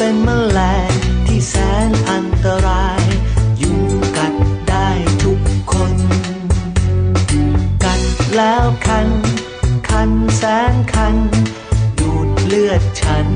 เป็นแมลงที่แสนอันตราย ยุงกัดได้ทุกคน กัดแล้วคัน คันแสนคัน ดูดเลือดฉัน